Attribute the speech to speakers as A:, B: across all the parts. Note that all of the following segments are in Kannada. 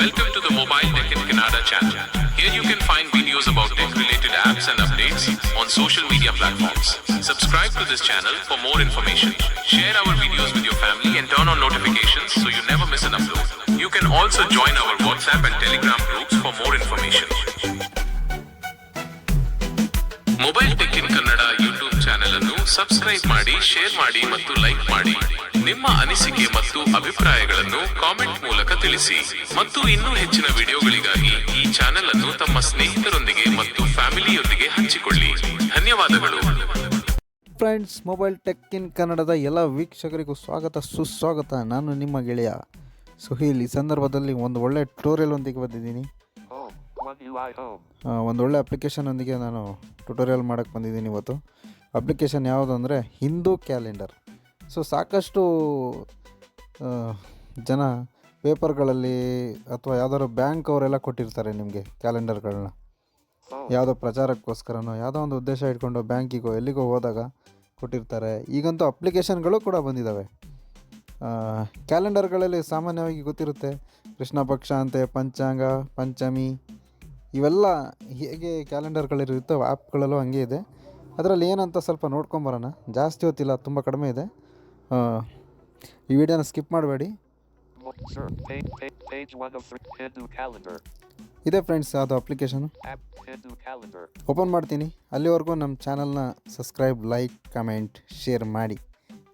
A: Welcome to the Mobile Tech in Canada channel. Here you can find videos about tech related apps and updates on social media platforms. Subscribe to this channel for more information. Share our videos with your family and turn on notifications so you never miss an upload. You can also join our WhatsApp and Telegram groups for more information. Mobile tech in Kannada YouTube channel ಅನ್ನು ಸಬ್ಸ್ಕ್ರೈಬ್ ಮಾಡಿ ಶೇರ್ ಮಾಡಿ ಮತ್ತು ಲೈಕ್ ಮಾಡಿ ನಿಮ್ಮ ಅನಿಸಿಕೆ ಮತ್ತು ಅಭಿಪ್ರಾಯಗಳನ್ನು ಕಾಮೆಂಟ್ ಮೂಲಕ ತಿಳಿಸಿ. ಮತ್ತು ಇನ್ನೂ ಹೆಚ್ಚಿನ ವಿಡಿಯೋಗಳಿಗಾಗಿ ಈ ಚಾನೆಲ್ ಅನ್ನು ತಮ್ಮ ಸ್ನೇಹಿತರೊಂದಿಗೆ ಮತ್ತು ಫ್ಯಾಮಿಲಿಯೊಂದಿಗೆ ಹಂಚಿಕೊಳ್ಳಿ. ಧನ್ಯವಾದಗಳು.
B: ಫ್ರೆಂಡ್ಸ್ ಮೊಬೈಲ್ ಟೆಕ್ ಇನ್ ಕನ್ನಡದ ಎಲ್ಲ ವೀಕ್ಷಕರಿಗೂ ಸ್ವಾಗತ, ಸುಸ್ವಾಗತ. ನಾನು ನಿಮ್ಮ ಗೆಳೆಯ ಸುಹೀಲ್. ಈ ಸಂದರ್ಭದಲ್ಲಿ ಒಂದು ಒಳ್ಳೆ ಟ್ಯೂಟೋರಿಯಲ್ ಒಂದಿಗೆ ಬಂದಿದ್ದೀನಿ. ಒಂದು ಒಳ್ಳೆ ಅಪ್ಲಿಕೇಶನ್ ಒಂದಿಗೆ ನಾನು ಟ್ಯುಟೋರಿಯಲ್ ಮಾಡೋಕ್ಕೆ ಬಂದಿದ್ದೀನಿ ಇವತ್ತು. ಅಪ್ಲಿಕೇಶನ್ ಯಾವುದು ಅಂದರೆ ಹಿಂದೂ ಕ್ಯಾಲೆಂಡರ್ ಸೊ ಸಾಕಷ್ಟು ಜನ ಪೇಪರ್ಗಳಲ್ಲಿ ಅಥವಾ ಯಾವ್ದಾದ್ರು ಬ್ಯಾಂಕ್ ಅವರೆಲ್ಲ ಕೊಟ್ಟಿರ್ತಾರೆ ನಿಮಗೆ ಕ್ಯಾಲೆಂಡರ್ಗಳನ್ನ. ಯಾವುದೋ ಪ್ರಚಾರಕ್ಕೋಸ್ಕರನೋ ಯಾವುದೋ ಒಂದು ಉದ್ದೇಶ ಇಟ್ಕೊಂಡು ಬ್ಯಾಂಕಿಗೋ ಎಲ್ಲಿಗೋ ಹೋದಾಗ ಕೊಟ್ಟಿರ್ತಾರೆ. ಈಗಂತೂ ಅಪ್ಲಿಕೇಶನ್ಗಳು ಕೂಡ ಬಂದಿದ್ದಾವೆ ಕ್ಯಾಲೆಂಡರ್ಗಳಲ್ಲಿ ಸಾಮಾನ್ಯವಾಗಿ ಗೊತ್ತಿರುತ್ತೆ. ಕೃಷ್ಣ ಪಕ್ಷ ಅಂತೆ ಪಂಚಾಂಗ ಪಂಚಮಿ ಇವೆಲ್ಲ ಹೇಗೆ ಕ್ಯಾಲೆಂಡರ್ಗಳಿರುತ್ತೋ ಆ್ಯಪ್ಗಳಲ್ಲೂ ಹಂಗೆ ಇದೆ. ಅದರಲ್ಲಿ ಏನಂತ ಸ್ವಲ್ಪ ನೋಡ್ಕೊಂಬರೋಣ. ಜಾಸ್ತಿ ಹೊತ್ತಿಲ್ಲ ತುಂಬ ಕಡಿಮೆ ಇದೆ. ಈ ವಿಡಿಯೋನ ಸ್ಕಿಪ್ ಮಾಡಬೇಡಿ. ಇದೆ ಫ್ರೆಂಡ್ಸ್ ಅದು ಅಪ್ಲಿಕೇಶನು. ಓಪನ್ ಮಾಡ್ತೀನಿ. ಅಲ್ಲಿವರೆಗೂ ನಮ್ಮ ಚಾನಲ್ನ ಸಬ್ಸ್ಕ್ರೈಬ್ ಲೈಕ್ ಕಮೆಂಟ್ ಶೇರ್ ಮಾಡಿ.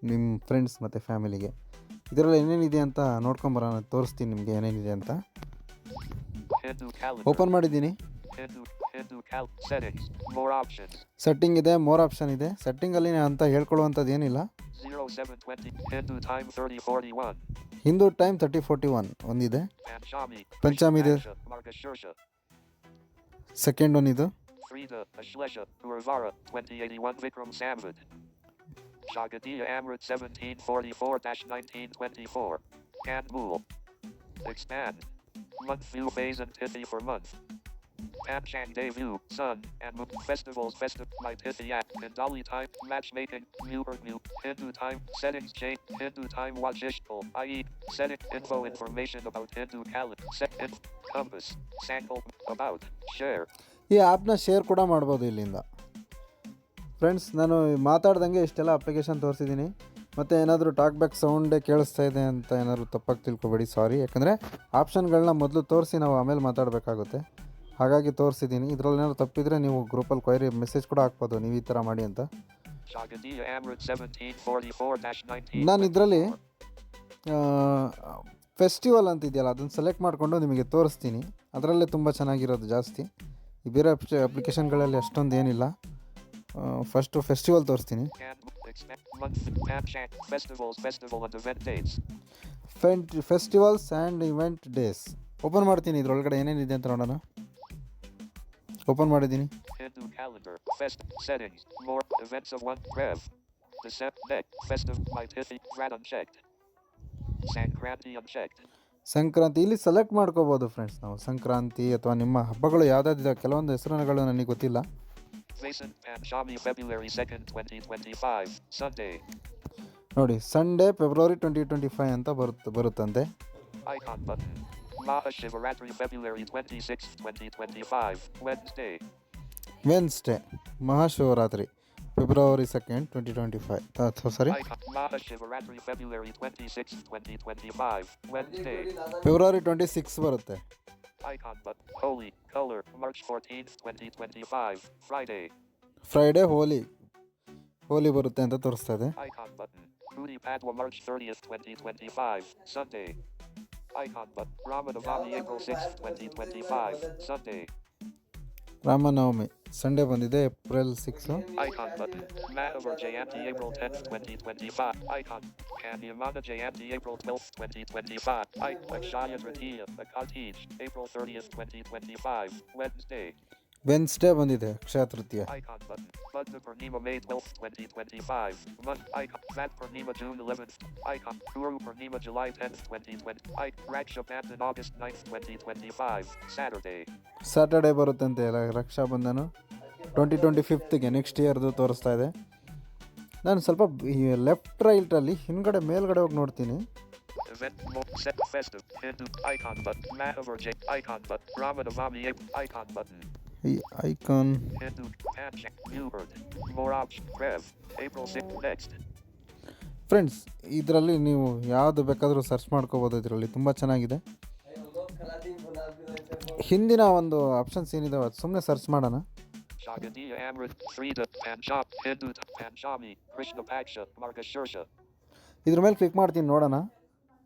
B: ನಿಮ್ಮ ಫ್ರೆಂಡ್ಸ್ ಮತ್ತು ಫ್ಯಾಮಿಲಿಗೆ ಇದರಲ್ಲಿ ಏನೇನಿದೆ ಅಂತ ನೋಡ್ಕೊಂಬರೋಣ ತೋರಿಸ್ತೀನಿ ನಿಮಗೆ ಏನೇನಿದೆ ಅಂತ. ಓಪನ್ ಮಾಡಿದ್ದೀನಿ. ಸೆಟ್ಟಿಂಗ್ ಇದೆ ಮೋರ್ ಆಪ್ಷನ್ ಇದೆ. ಸೆಟ್ಟಿಂಗ್ ಅಲ್ಲಿ ಅಂತ ಹೇಳಕೊಳ್ಳೋಂತದ್ದು ಏನಿಲ್ಲ.
C: Zero time thirty forty one
B: Hindu time thirty forty one ಇದೆ. ಸೆಕೆಂಡ್
C: ಒನ್ ಇದ್ರೀದ ಶ್ವೇಷತ್ ಟೂರ್ ಲಾರ ಟ್ವೆಂಟಿ ಎನಿ ಒನ್ ವಿಕ್ ರೋಮ್ಸ್ ಆಮೃದ್ ಶಾಗೊತಿ ಆಮೃದ್ seventeen forty four dash Panchang view, Sun, and Moon festivals Best festive my Tithi app, Kandali time, matchmaking, New, view, Hindu time, settings change, Hindu time watch Ishtal, i.e., setting info information about Hindu calendar, set info, compass, sample, about, share,
B: ಈ ಆ್ಯಪ್ನ ಶೇರ್ ಕೂಡ ಮಾಡ್ಬೋದು ಇಲ್ಲಿಂದ ಫ್ರೆಂಡ್ಸ್ ನಾನು ಮಾತಾಡ್ದಂಗೆ ಇಷ್ಟೆಲ್ಲ ಅಪ್ಲಿಕೇಶನ್ ತೋರಿಸಿದ್ದೀನಿ ಮತ್ತು ಏನಾದರೂ ಟಾಕ್ ಬ್ಯಾಕ್ ಸೌಂಡೇ ಕೇಳಿಸ್ತಾ ಇದೆ ಅಂತ ಏನಾದರೂ ತಪ್ಪಾಗಿ ತಿಳ್ಕೊಬೇಡಿ ಸಾರಿ ಯಾಕಂದರೆ ಆಪ್ಷನ್ಗಳನ್ನ ಮೊದಲು ತೋರಿಸಿ ನಾವು ಆಮೇಲೆ ಮಾತಾಡಬೇಕಾಗುತ್ತೆ ಹಾಗಾಗಿ ತೋರಿಸಿದ್ದೀನಿ. ಇದರಲ್ಲಿ ಏನಾದ್ರು ತಪ್ಪಿದ್ರೆ ನೀವು ಗ್ರೂಪಲ್ಲಿ ಕ್ವೈರಿ ಮೆಸೇಜ್ ಕೂಡ ಹಾಕ್ಬೋದು. ನೀವು ಈ ಥರ ಮಾಡಿ ಅಂತ.
C: Shagadiya Amrit 1744-1924.
B: ನಾನು ಇದರಲ್ಲಿ ಫೆಸ್ಟಿವಲ್ ಅಂತ ಇದೆಯಲ್ಲ ಅದನ್ನು ಸೆಲೆಕ್ಟ್ ಮಾಡಿಕೊಂಡು ನಿಮಗೆ ತೋರಿಸ್ತೀನಿ. ಅದರಲ್ಲೇ ತುಂಬ ಚೆನ್ನಾಗಿರೋದು ಜಾಸ್ತಿ. ಈ ಬೇರೆ ಅಪ್ಲಿಕೇಶನ್ಗಳಲ್ಲಿ ಅಷ್ಟೊಂದು ಏನಿಲ್ಲ. ಫಸ್ಟು ಫೆಸ್ಟಿವಲ್ ತೋರಿಸ್ತೀನಿ.
C: ಫೆಂಟ್ festivals and event
B: days open ಮಾಡ್ತೀನಿ ಇದ್ರೊಳಗಡೆ ಏನೇನಿದೆ ಅಂತ ನೋಡೋಣ. ಓಪನ್ ಮಾಡಿದ್ದೀನಿ. ಸಂಕ್ರಾಂತಿ. ಇಲ್ಲಿ ಸೆಲೆಕ್ಟ್ ಮಾಡ್ಕೊಬೋದು ಫ್ರೆಂಡ್ಸ್ ನಾವು. ಸಂಕ್ರಾಂತಿ ಅಥವಾ ನಿಮ್ಮ ಹಬ್ಬಗಳು ಯಾವುದಾದ ಕೆಲವೊಂದು ಹೆಸರುಗಳು ನನಗೆ ಗೊತ್ತಿಲ್ಲ. ನೋಡಿ Sunday February twenty twenty five ಅಂತ ಬರುತ್ತೆ ಬರುತ್ತಂತೆ.
C: Mahashivaratri February 26th 2025 Wednesday.
B: Wednesday Mahashivaratri February second twenty twenty five ಅಥವಾ sorry
C: Icon Mahashivaratri February 26th 2025 Wednesday.
B: February twenty six ಬರುತ್ತೆ
C: Icon button. Holy color March 14th 2025 Friday.
B: Friday Holi Holi ಬರುತ್ತೆ ಅಂತ ತೋರಿಸ್ತಾ ಇದೆ
C: Icon button. Rudy Padwa March 30th 2025 Sunday. Icon button. Ramanavami April 6th 2025 Sunday.
B: Ramanavami Sunday ಬಂದಿದೆ April six
C: Icon button. Manavar Jayanti April 10th 2025 Icon. Kanyamana Jayanti April 12th 2025 I Akshaya Tritiya Akatij April 30th 2025 Wednesday.
B: Wednesday ಬಂದಿದೆ
C: ಕ್ಷೇತ್ರೃತಿ ಸ್ಯಾಟರ್ಡೇ ಬಟ್ ಪ್ರನಿಭ ಮೇಟ್ ಟ್ ಜಿ ಟ್ವೆಂಟಿ ಫೈವ್ ಮತ್ ಐ ಕ್ಲಾಟ್ ಫ್ರೊ ನೀ ಬ ಜುಲೆನ್ ಐ ಕಾಮ್ ಪ್ರೊ ನೀ ಬಜ್ ಲೈಫ್ ಲೈಟ್ ವೆಂಜಿಂಗ್ ವೆನ್ ಬರುತ್ತೆ
B: ಅಂತೆ like Raksha Bandhan twenty twenty ಫಿಫ್ತಿಗೆ next ಡೇರ್ದು ತೋರಿಸ್ತಾ ಇದೆ. ನಾನು ಸ್ವಲ್ಪ ಲೆಫ್ಟ್ ರೈಟ್ರಲ್ಲಿ ಹಿಂದುಗಡೆ ಮೇಲ್ಗಡೆ ಹೋಗಿ ನೋಡ್ತೀನಿ.
C: ವೆಟ್ ವೆತ್ ಓವರ್
B: ಬ್ಲ್ಯಾಂಡ್ ಐಕಾನ್
C: ಬಟ್ ಐಖಾತ್ಬಾದ್ಲಾಬ್ ದಾಬ್ ಐಕಾನ್ ಐಖಾತ್ಬಾದ್ 6th next
B: ಫ್ರೆಂಡ್ಸ್ ಇದರಲ್ಲಿ ನೀವು ಯಾವುದು ಬೇಕಾದರೂ ಸರ್ಚ್ ಮಾಡ್ಕೋಬೋದು ಇದರಲ್ಲಿ. ತುಂಬ ಚೆನ್ನಾಗಿದೆ. ಹಿಂದಿನ ಒಂದು ಆಪ್ಷನ್ಸ್ ಏನಿದಾವೆ ಅದು ಸುಮ್ಮನೆ ಸರ್ಚ್ ಮಾಡೋಣ. ಇದ್ರ ಮೇಲೆ ಕ್ಲಿಕ್ ಮಾಡ್ತೀನಿ, ನೋಡೋಣ.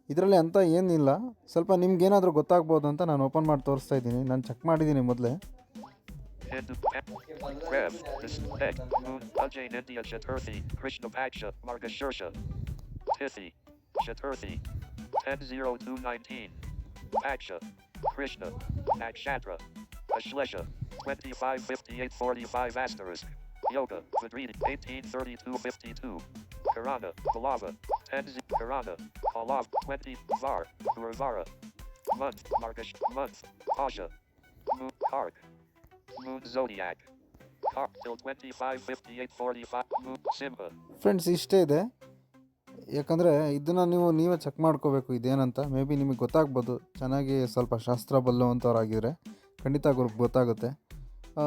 B: ಇದರಲ್ಲಿ ಅಂತ ಏನಿಲ್ಲ. ಸ್ವಲ್ಪ ನಿಮ್ಗೇನಾದರೂ ಗೊತ್ತಾಗ್ಬೋದು ಅಂತ ನಾನು ಓಪನ್ ಮಾಡಿ ತೋರಿಸ್ತಾ ಇದ್ದೀನಿ. ನಾನು ಚೆಕ್ ಮಾಡಿದ್ದೀನಿ ಮೊದಲೇ.
C: Pan Rev next Moon Ajay India Chaturthi Krishna Paksha Margashirsha Tithi Chaturthi 100219 Paksha Krishna Nakshatra Ashlesha 255845 Asterisk Yoga Vidridi 183252 Karana Palava 10 z- Karana Palav 20 Var Guruvara Month Margash Month Pasha Moon Kark Moon Zodiac. Kark till 255845 Moon Simba.
B: Friends ಇಷ್ಟೇ ಇದೆ. ಯಾಕಂದರೆ ಇದನ್ನು ನೀವು ನೀವೇ ಚೆಕ್ ಮಾಡ್ಕೋಬೇಕು ಇದೇನಂತ. ಮೇ ಬಿ ನಿಮಗೆ ಗೊತ್ತಾಗ್ಬೋದು. ಚೆನ್ನಾಗಿ ಸ್ವಲ್ಪ ಶಾಸ್ತ್ರ ಬಲ್ಲುವಂಥವ್ರಾಗಿದ್ದರೆ ಖಂಡಿತ ಅವ್ರಿಗೆ ಗೊತ್ತಾಗುತ್ತೆ.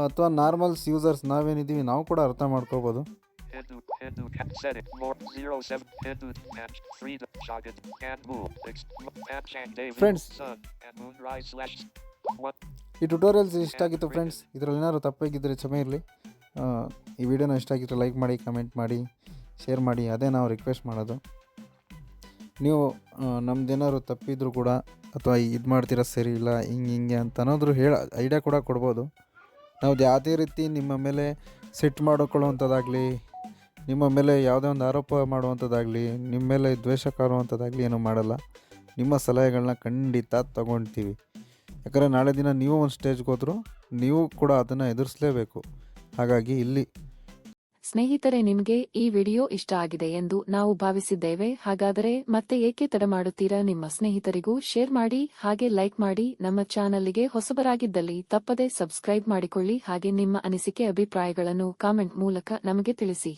B: ಅಥವಾ ನಾರ್ಮಲ್ಸ್ ಯೂಸರ್ಸ್ ನಾವೇನಿದ್ದೀವಿ ನಾವು ಕೂಡ ಅರ್ಥ ಮಾಡ್ಕೋಬೋದು.
C: Hindu Hindu cat setting more 07 Hindu Panch Frida Shagad and Moon Ex- Panchang Devi
B: Friends.
C: Sun and Moonrise slash one
B: ಈ ಟ್ಯುಟೋರಿಯಲ್ಸ್ ಇಷ್ಟ ಆಗಿತ್ತು ಫ್ರೆಂಡ್ಸ್ ಇದರಲ್ಲಿ ಏನಾದ್ರು ತಪ್ಪಾಗಿದ್ದರೆ ಕ್ಷಮೆ ಇರಲಿ. ಈ ವಿಡಿಯೋನ ಇಷ್ಟ ಆಗಿದ್ರೆ ಲೈಕ್ ಮಾಡಿ ಕಮೆಂಟ್ ಮಾಡಿ ಶೇರ್ ಮಾಡಿ ಅದೇ ನಾವು ರಿಕ್ವೆಸ್ಟ್ ಮಾಡೋದು. ನೀವು ನಮ್ದೇನಾದ್ರು ತಪ್ಪಿದ್ರು ಕೂಡ ಅಥವಾ ಇದು ಮಾಡ್ತೀರಾ ಸರಿ ಇಲ್ಲ ಹಿಂಗೆ ಹಿಂಗೆ ಅಂತ ಅನ್ನೋದ್ರು ಹೇಳ ಐಡಿಯಾ ಕೂಡ ಕೊಡ್ಬೋದು. ನಾವು ಯಾವುದೇ ರೀತಿ ನಿಮ್ಮ ಮೇಲೆ ಸೆಟ್ ಮಾಡಿಕೊಳ್ಳುವಂಥದ್ದಾಗಲಿ ನಿಮ್ಮ ಮೇಲೆ ಯಾವುದೇ ಒಂದು ಆರೋಪ ಮಾಡುವಂಥದ್ದಾಗಲಿ ನಿಮ್ಮ ಮೇಲೆ ದ್ವೇಷ ಕಾರುವಂಥದ್ದಾಗಲಿ ಏನೂ ಮಾಡಲ್ಲ. ನಿಮ್ಮ ಸಲಹೆಗಳನ್ನ ಖಂಡಿತ ತಗೊಳ್ತೀವಿ ಯಾಕಂದರೆ ನಾಳೆ ದಿನ ನೀವು ಒಂದು ಸ್ಟೇಜ್ಗೆ ಹೋದ್ರು ನೀವು ಕೂಡ ಅದನ್ನು ಎದುರಿಸಲೇಬೇಕು. ಹಾಗಾಗಿ ಇಲ್ಲಿ
D: ಸ್ನೇಹಿತರೆ, ನಿಮಗೆ ಈ ವಿಡಿಯೋ ಇಷ್ಟ ಆಗಿದೆ ಎಂದು ನಾವು ಭಾವಿಸಿದ್ದೇವೆ. ಹಾಗಾದರೆ ಮತ್ತೆ ಏಕೆ ತಡ ಮಾಡುತ್ತೀರಾ? ನಿಮ್ಮ ಸ್ನೇಹಿತರಿಗೂ ಶೇರ್ ಮಾಡಿ, ಹಾಗೆ ಲೈಕ್ ಮಾಡಿ. ನಮ್ಮ ಚಾನಲ್ಗೆ ಹೊಸಬರಾಗಿದ್ದಲ್ಲಿ ತಪ್ಪದೆ ಸಬ್ಸ್ಕ್ರೈಬ್ ಮಾಡಿಕೊಳ್ಳಿ. ಹಾಗೆ ನಿಮ್ಮ ಅನಿಸಿಕೆ, ಅಭಿಪ್ರಾಯಗಳನ್ನು ಕಾಮೆಂಟ್ ಮೂಲಕ ನಮಗೆ ತಿಳಿಸಿ.